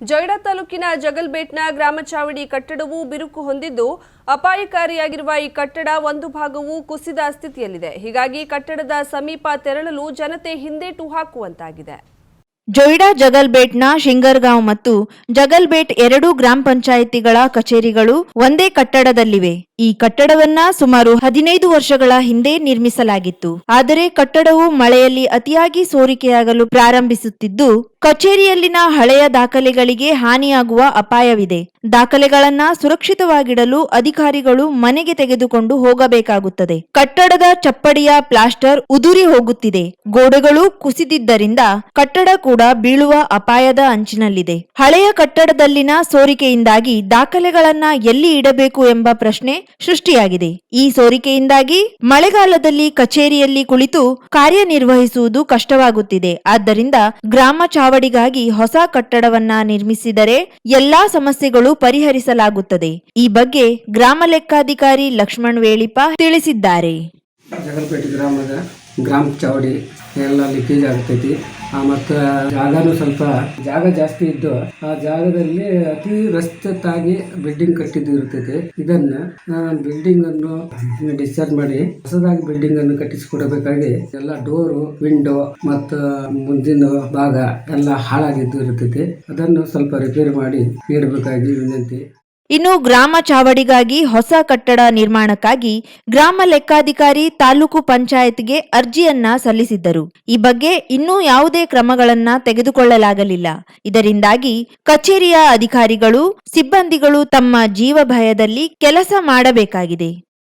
ಜೊಯ್ಡಾ ತಾಲೂಕಿನ ಜಗಲ್ಬೇಟ್ನ ಗ್ರಾಮ ಚಾವಡಿ ಕಟ್ಟಡವು ಬಿರುಕು ಹೊಂದಿದ್ದು ಅಪಾಯಕಾರಿಯಾಗಿರುವ ಈ ಕಟ್ಟಡ ಒಂದು ಭಾಗವು ಕುಸಿದ ಸ್ಥಿತಿಯಲ್ಲಿದೆ. ಹೀಗಾಗಿ ಕಟ್ಟಡದ ಸಮೀಪ ತೆರಳಲು ಜನತೆ ಹಿಂದೇಟು ಹಾಕುವಂತಾಗಿದೆ. ಜೊಯ್ಡಾ ಜಗಲ್ಬೇಟ್ನ ಶಿಂಗರ್ಗಾಂವ್ ಮತ್ತು ಜಗಲ್ಬೇಟ್ ಎರಡೂ ಗ್ರಾಮ ಪಂಚಾಯಿತಿಗಳ ಕಚೇರಿಗಳು ಒಂದೇ ಕಟ್ಟಡದಲ್ಲಿವೆ. ಈ ಕಟ್ಟಡವನ್ನ ಸುಮಾರು ಹದಿನೈದು ವರ್ಷಗಳ ಹಿಂದೆ ನಿರ್ಮಿಸಲಾಗಿತ್ತು. ಆದರೆ ಕಟ್ಟಡವು ಮಳೆಯಲ್ಲಿ ಅತಿಯಾಗಿ ಸೋರಿಕೆಯಾಗಲು ಪ್ರಾರಂಭಿಸುತ್ತಿದ್ದು, ಕಚೇರಿಯಲ್ಲಿನ ಹಳೆಯ ದಾಖಲೆಗಳಿಗೆ ಹಾನಿಯಾಗುವ ಅಪಾಯವಿದೆ. ದಾಖಲೆಗಳನ್ನ ಸುರಕ್ಷಿತವಾಗಿಡಲು ಅಧಿಕಾರಿಗಳು ಮನೆಗೆ ತೆಗೆದುಕೊಂಡು ಹೋಗಬೇಕಾಗುತ್ತದೆ. ಕಟ್ಟಡದ ಚಪ್ಪಡಿಯ ಪ್ಲಾಸ್ಟರ್ ಉದುರಿ ಹೋಗುತ್ತಿದೆ. ಗೋಡೆಗಳು ಕುಸಿದಿದ್ದರಿಂದ ಕಟ್ಟಡ ಕೂಡ ಬೀಳುವ ಅಪಾಯದ ಅಂಚಿನಲ್ಲಿದೆ. ಹಳೆಯ ಕಟ್ಟಡದಲ್ಲಿನ ಸೋರಿಕೆಯಿಂದಾಗಿ ದಾಖಲೆಗಳನ್ನ ಎಲ್ಲಿ ಇಡಬೇಕು ಎಂಬ ಪ್ರಶ್ನೆ ಸೃಷ್ಟಿಯಾಗಿದೆ. ಈ ಸೋರಿಕೆಯಿಂದಾಗಿ ಮಳೆಗಾಲದಲ್ಲಿ ಕಚೇರಿಯಲ್ಲಿ ಕುಳಿತು ಕಾರ್ಯನಿರ್ವಹಿಸುವುದು ಕಷ್ಟವಾಗುತ್ತಿದೆ. ಆದ್ದರಿಂದ ಗ್ರಾಮ ಚಾವಡಿಗಾಗಿ ಹೊಸ ಕಟ್ಟಡವನ್ನ ನಿರ್ಮಿಸಿದರೆ ಎಲ್ಲಾ ಸಮಸ್ಯೆಗಳು ಪರಿಹರಿಸಲಾಗುತ್ತದೆ. ಈ ಬಗ್ಗೆ ಗ್ರಾಮ ಲೆಕ್ಕಾಧಿಕಾರಿ ಲಕ್ಷ್ಮಣ್ ವೇಳಿಪ ತಿಳಿಸಿದ್ದಾರೆ. ಗ್ರಾಮ ಚಾವಡಿ ಎಲ್ಲ ಲೀಕೇಜ್ ಆಗ್ತೈತಿ ಮತ್ತು ಜಾಗನೂ ಸ್ವಲ್ಪ ಜಾಗ ಜಾಸ್ತಿ ಇದ್ದು ಆ ಜಾಗದಲ್ಲಿ ಅತಿ ರಸ್ತೆತಾಗಿ ಬಿಲ್ಡಿಂಗ್ ಕಟ್ಟಿದ್ದು ಇರ್ತೈತಿ ಇದನ್ನ ಬಿಲ್ಡಿಂಗ್ ಅನ್ನು ಡಿಸ್ಚಾರ್ಜ್ ಮಾಡಿ ಹೊಸದಾಗಿ ಬಿಲ್ಡಿಂಗ್ ಅನ್ನು ಕಟ್ಟಿಸಿಕೊಡಬೇಕಾಗಿ ಎಲ್ಲ ಡೋರು ವಿಂಡೋ ಮತ್ತು ಮುಂದಿನ ಭಾಗ ಎಲ್ಲ ಹಾಳಾಗಿದ್ದು ಇರ್ತೈತಿ ಅದನ್ನು ಸ್ವಲ್ಪ ರಿಪೇರಿ ಮಾಡಿ ನೀಡಬೇಕಾಗಿ ವಿನಂತಿ. ಇನ್ನು ಗ್ರಾಮ ಚಾವಡಿಗಾಗಿ ಹೊಸ ಕಟ್ಟಡ ನಿರ್ಮಾಣಕ್ಕಾಗಿ ಗ್ರಾಮ ಲೆಕ್ಕಾಧಿಕಾರಿ ತಾಲೂಕು ಪಂಚಾಯತ್ಗೆ ಅರ್ಜಿಯನ್ನ ಸಲ್ಲಿಸಿದ್ದರು. ಈ ಬಗ್ಗೆ ಇನ್ನೂ ಯಾವುದೇ ಕ್ರಮಗಳನ್ನ ತೆಗೆದುಕೊಳ್ಳಲಾಗಲಿಲ್ಲ. ಇದರಿಂದಾಗಿ ಕಚೇರಿಯ ಅಧಿಕಾರಿಗಳು, ಸಿಬ್ಬಂದಿಗಳು ತಮ್ಮ ಜೀವ ಭಯದಲ್ಲಿ ಕೆಲಸ ಮಾಡಬೇಕಾಗಿದೆ.